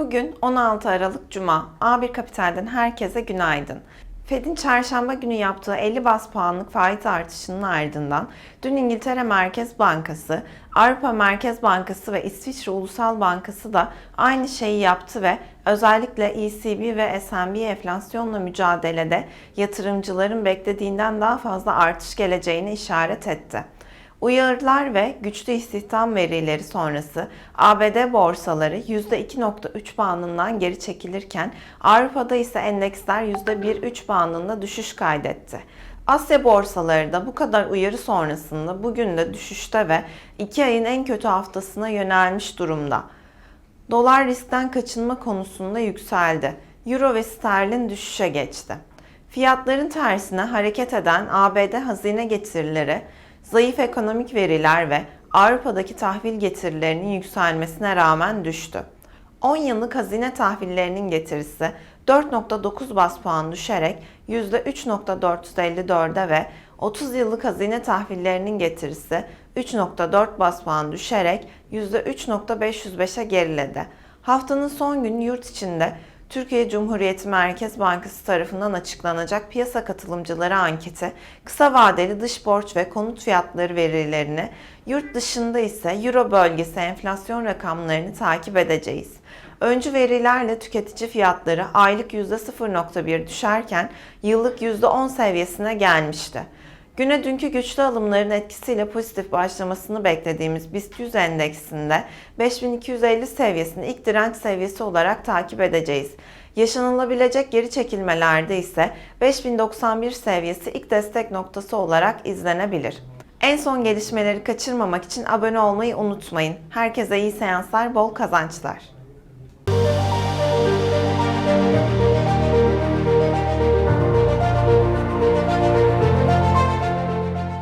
Bugün 16 Aralık Cuma. A1 Kapital'den herkese günaydın. Fed'in çarşamba günü yaptığı 50 bas puanlık faiz artışının ardından dün İngiltere Merkez Bankası, Avrupa Merkez Bankası ve İsviçre Ulusal Bankası da aynı şeyi yaptı ve özellikle ECB ve SNB enflasyonla mücadelede yatırımcıların beklediğinden daha fazla artış geleceğini işaret etti. Uyarılar ve güçlü istihdam verileri sonrası ABD borsaları %2.3 bandından geri çekilirken Avrupa'da ise endeksler %1.3 bandında düşüş kaydetti. Asya borsaları da bu kadar uyarı sonrasında bugün de düşüşte ve 2 ayın en kötü haftasına yönelmiş durumda. Dolar riskten kaçınma konusunda yükseldi. Euro ve sterlin düşüşe geçti. Fiyatların tersine hareket eden ABD hazine getirileri, zayıf ekonomik veriler ve Avrupa'daki tahvil getirilerinin yükselmesine rağmen düştü. 10 yıllık hazine tahvillerinin getirisi 4.9 bas puan düşerek %3.454'e ve 30 yıllık hazine tahvillerinin getirisi 3.4 bas puan düşerek %3.505'e geriledi. Haftanın son günü yurt içinde Türkiye Cumhuriyeti Merkez Bankası tarafından açıklanacak piyasa katılımcıları anketi, kısa vadeli dış borç ve konut fiyatları verilerini, yurt dışında ise Euro bölgesi enflasyon rakamlarını takip edeceğiz. Öncü verilerle tüketici fiyatları aylık %0.1 düşerken yıllık %10 seviyesine gelmişti. Güne dünkü güçlü alımların etkisiyle pozitif başlamasını beklediğimiz BIST 100 endeksinde 5250 seviyesini ilk direnç seviyesi olarak takip edeceğiz. Yaşanılabilecek geri çekilmelerde ise 5091 seviyesi ilk destek noktası olarak izlenebilir. En son gelişmeleri kaçırmamak için abone olmayı unutmayın. Herkese iyi seanslar, bol kazançlar.